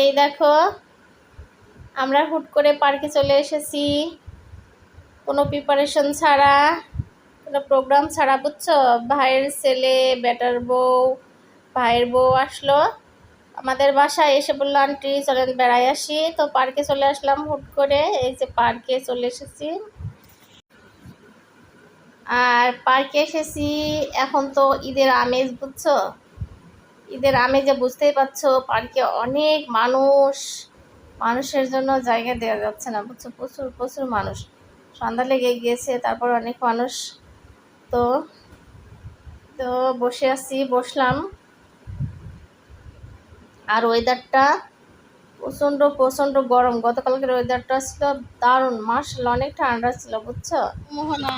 এই দেখো, আমরা হুট করে পার্কে চলে এসেছি। কোনো প্রিপারেশন ছাড়া, কোনো প্রোগ্রাম ছাড়া, বুঝছ? ভাইয়ের ছেলে, বেটার বউ, ভাইয়ের বউ আসলো। আমাদের বাসায় এসে বলল, আন্টি, চলেন বেড়াই আসি। তো পার্কে চলে আসলাম হুট করে। এই যে পার্কে চলে এসেছি। আর পার্কে এসেছি, এখন তো ঈদের আমেজ, বুঝছ? ঈদের আমেজে বুঝতেই পারছ, পার্কে অনেক মানুষ, মানুষের জন্য জায়গা দেওয়া যাচ্ছে না, বুঝছ? প্রচুর প্রচুর মানুষ। সন্ধ্যা লেগে গিয়েছে, তারপর অনেক মানুষ। তো তো বসে আছি, বসলাম। আর ওয়েদারটা প্রচণ্ড প্রচণ্ড গরম। গতকালকের ওয়েদারটা ছিল দারুণ। মার্শাল অনেক ঠান্ডা ছিল, বুঝছ? মোহনা।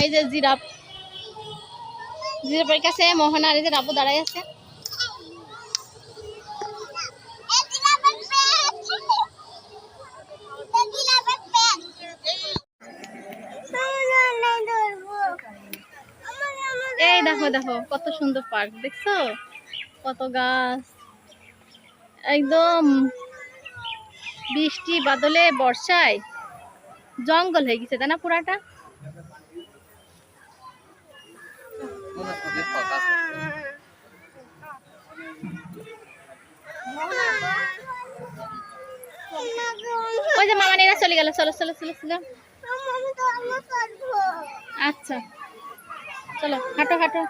এই যে জিরাফ। জিরাফের কাছে মোহনা আর এই যে রাবু দাঁড়াই আছে। এই দেখো দেখো, কত সুন্দর পার্ক, দেখছ? কত গাছ। একদম বৃষ্টি, বাদলে, বর্ষায় জঙ্গল হয়ে গেছে, তাই না পুরাটা? ওই যে মামা নেরা চলে গেল, চলো চলো চলো চলো। আচ্ছা চলো, হাঁটো হাঁটো।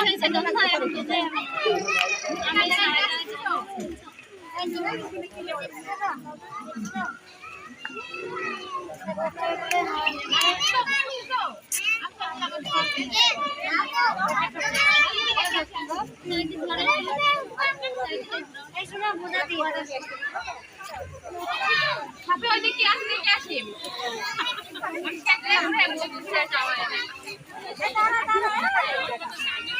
রাত্রি হয়ে গিয়েছে বুঝছ দেখো কেমন লাগছে দেখো। ভালো লাগছে না?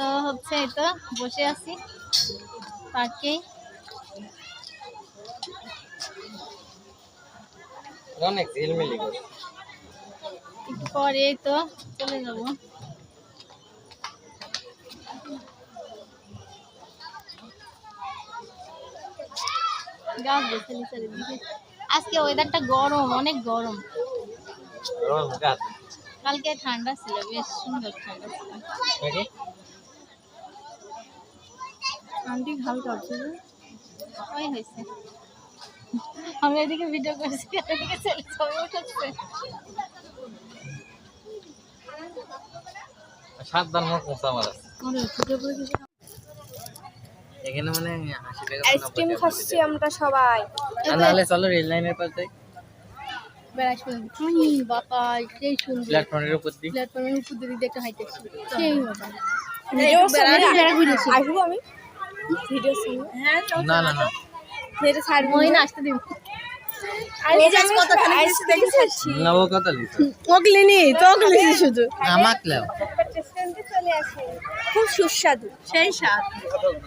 তো হচ্ছে এই তো বসে আছি। পার্কেই অনেক ঝিলমিলি একটু পরে তো চলে যাব। গাছ নিচের আজকে ওয়েদারটা গরম অনেক গরম। কালকে ঠান্ডা ছিল বেশ সুন্দর ঠান্ডা ছিল। আন্টি ওই হয়েছে। আমি এদিকে ভিডিও করছি এদিকে ছেলে ছবি উঠাচ্ছে। সাবধান মোট মোসা আমার। এখানে মানে আইসক্রিম খাচ্ছি আমরা সবাই। চলো রেল লাইনের পাশে বেড়াস করে টুনি বাতাস সেই সুন্দর। প্ল্যাটফর্মের উপর দিয়ে। প্ল্যাটফর্মের উপর দিয়ে দেখতে হাইতেছি সেই মজা ভিডিও বেড়া ঘুরেছি আসব আমি? ভিডিও শুনি। হ্যাঁ না না ছাড়বো। ওই না আসতে দিন খুব সুস্বাদু সেই স্বাদ।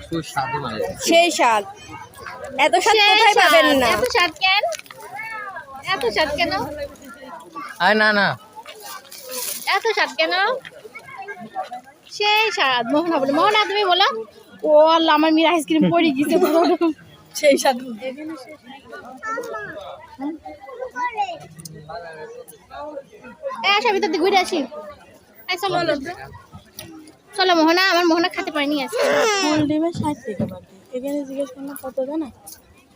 সুস্বাদু মানে। সেই স্বাদ। এত স্বাদ কোথায় পাবেন না? এত স্বাদ কেন? এত স্বাদ কেন? আয় না না। এত স্বাদ কেন? সেই স্বাদ। মোহনা বলে মোহনা তুমি বলো। ও আল্লাহ আমার মেয়ের আইসক্রিম পড়ে গেছে পুরো। সেই আসা ভিতর দিয়ে ঘুরে আসি। চলো। মোহনা আমার মোহনা খেতে পারিনি আজকে ফুল ষাট টাকা বাকি এখানে জিজ্ঞেস করলে কত জানা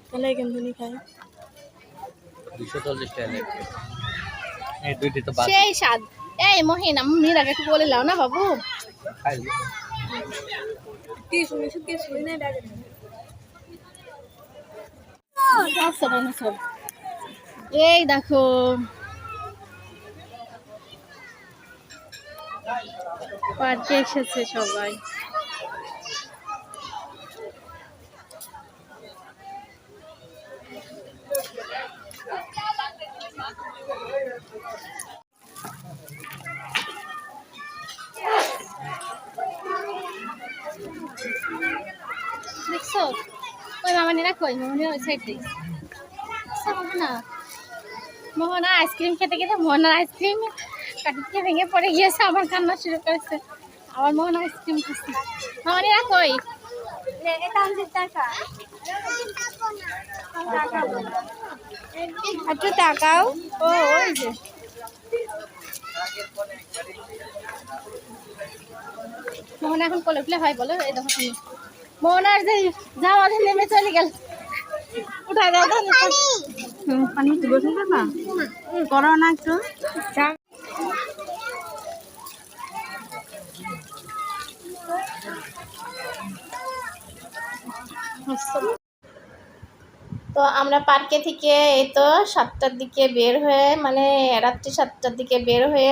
তাহলে এখান থেকে খাই। দুশো চল্লিশ টাকা লাগবে এই দুইটি তো বাদ। সেই স্বাদ। এই মহিন আমি আগে একটু বলে লাও না বাবু। এই দেখো। পার্কে এসেছে সবাই। দেখছ ওই মামানিরা কই? মামানিরা ওই সাইড। না মোহনা আইসক্রিম খেতে খেতে মোহনার আইসক্রিম কাটি থেকে ভেঙে পড়ে গিয়েছে, আবার কান্না শুরু করেছে। আবার মোহনা আইসক্রিম খাচ্ছে। মামানিরা কই? একটু তাকাও। ও, ওই যে। মোহনা এখন কোলে হয় বলো? এই দেখো তুমি মোহনার যে যাওয়া নেমে চলে গেল। উঠা দাও পানি। একটু বসে না? করো না একটু। তো আমরা পার্কে থেকে এই তো সাতটার দিকে বের হয়ে মানে রাত্রি সাতটার দিকে বের হয়ে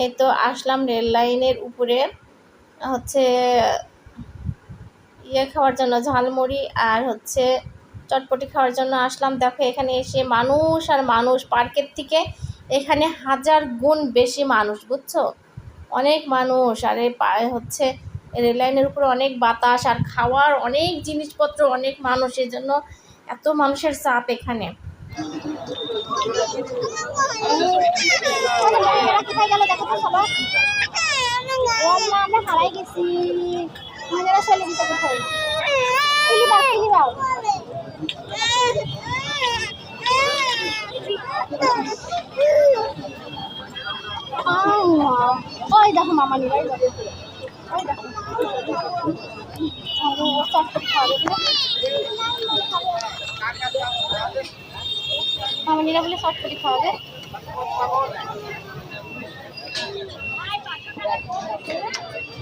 এই তো আসলাম রেল লাইনের উপরে। হচ্ছে ইয়ে খাওয়ার জন্য, ঝালমুড়ি আর হচ্ছে চটপটি খাওয়ার জন্য আসলাম। দেখো এখানে এসে মানুষ আর মানুষ, পার্কের থেকে এখানে হাজার গুণ বেশি মানুষ, বুঝছ? অনেক মানুষ আর এই হচ্ছে রেল লাইনের উপরে অনেক বাতাস আর খাওয়ার অনেক জিনিসপত্র, অনেক মানুষ এই জন্য এত মানুষের চাপ এখানে। হারাই গেছি। মহিলারা চলে দিতে কোথায় কিলি দাও কিলি দাও। ওই দেখো মামা যাবে ওই দেখো। আরও চটপটি খাওয়াবে বলে চটপটি খাওয়াবে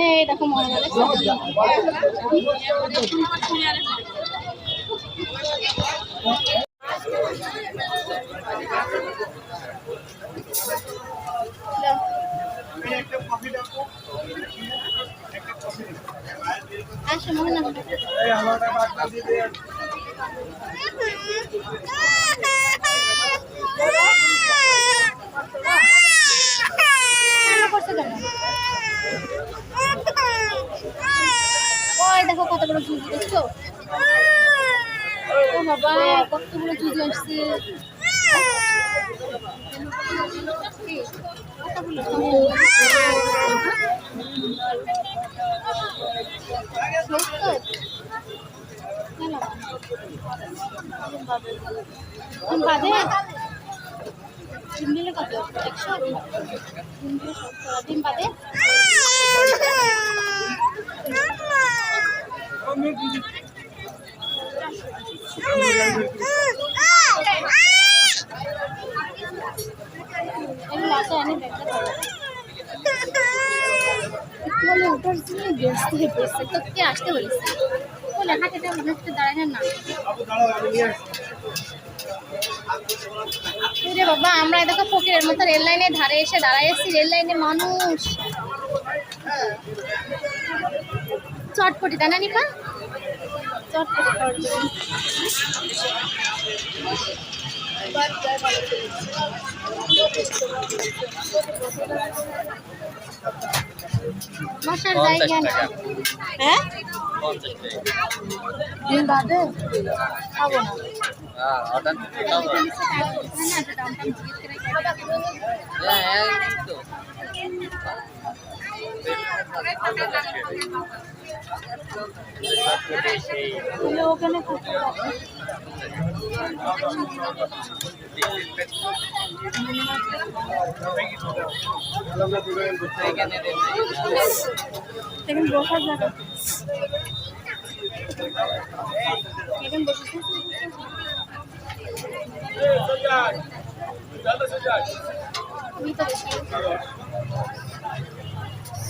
এই দেখো মনে হয় দেখছ আসো মনে না করছে কেন কত বড় জুজি দেখছ? ও বাবা কত বড় আসছে। কত? একশো ডিম বাদে এগুলো আছে এনে দেখতে পারো বলে আসতে দাঁড়ায় না বাবা, আমরা দেখো ফকিরের মতো রেল লাইনের ধারে এসে দাঁড়ায় রেল লাইনে মানুষ। চটপটি তাই না নিপা? চটপটি খাওয়ার জন্য। বসার পঞ্চাশ জায়গা না টাকা হ্যাঁ? পঞ্চাশ টাকা। দিন বাদে? খাব না। হ্যাঁ অর্ডার খাব। হ্যাঁ এই তো। তাহলে ওখানে? এখানে বসার জায়গা ভিতরে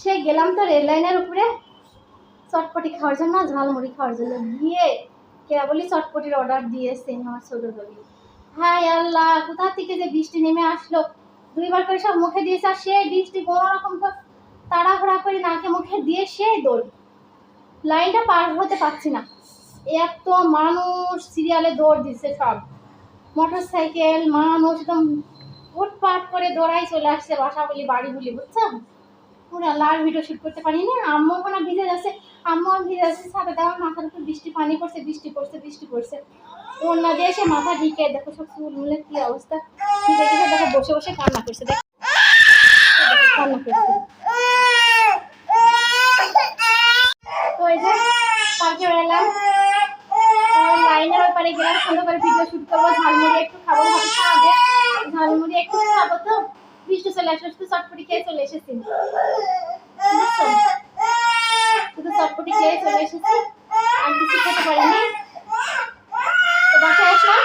সে গেলাম তো রেল লাইনের উপরে চটপটি খাওয়ার জন্য, ঝালমুড়ি খাওয়ার জন্য। গিয়ে কেবলই চটপটির অর্ডার দিয়েছে আমার ছোট বলি হাই আল্লাহ, কোথা থেকে যে বৃষ্টি নেমে আসলো? দুইবার করে সব মুখে দিয়েছে আর সে বৃষ্টি কোনো রকম তো তাড়াহুড়া করে নাকে মুখে দিয়ে সে দৌড়। লাইনটা পার হতে পারছি না। এত মানুষ সিরিয়ালে দৌড় দিচ্ছে সব। মোটর সাইকেল মানুষ একদম উটপাট করে দৌড়াই চলে আসছে, বাসা বলি, বাড়ি বলি, বুঝছেন? পুরো লাল ভিডিও শুট করতে পারি না। আম্মু ওখানে ভিজে যাচ্ছে। আম্মু ভিজে যাচ্ছে সাথে দেওয়ার মাথার উপর বৃষ্টি, পানি পড়ছে, বৃষ্টি পড়ছে বৃষ্টি পড়ছে। অন্য দিয়ে এসে মাথা ঢিকে দেখো সব চুল মুলে কি অবস্থা। দেখো বসে বসে কান্না করছে, দেখ। কান্না করছে। বেড়ালাম লাইনের গেলাম ভিডিও শুট করব, ঝালমুড়ি একটু খাব খাওয়াবে ঝালমুড়ি একটু খাব তো। বৃষ্টি চলে আসবে শুধু চটপটি খেয়ে চলে এসেছি। শুধু চটপটি খেয়ে চলে এসেছি। আর কিছু খেতে পারিনি। তো বাসায় আসলাম।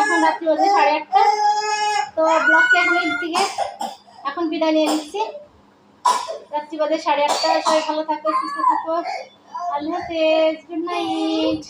এখন রাত্রি বাজে সাড়ে আটটা। তো ব্লগটি এখন এই দিকে এখন বিদায় নিয়ে নিচ্ছি। রাত্রি বাজে সাড়ে আটটা। সবাই ভালো থাকো, সুস্থ থাকো। আল্লাহ হাফেজ। Good night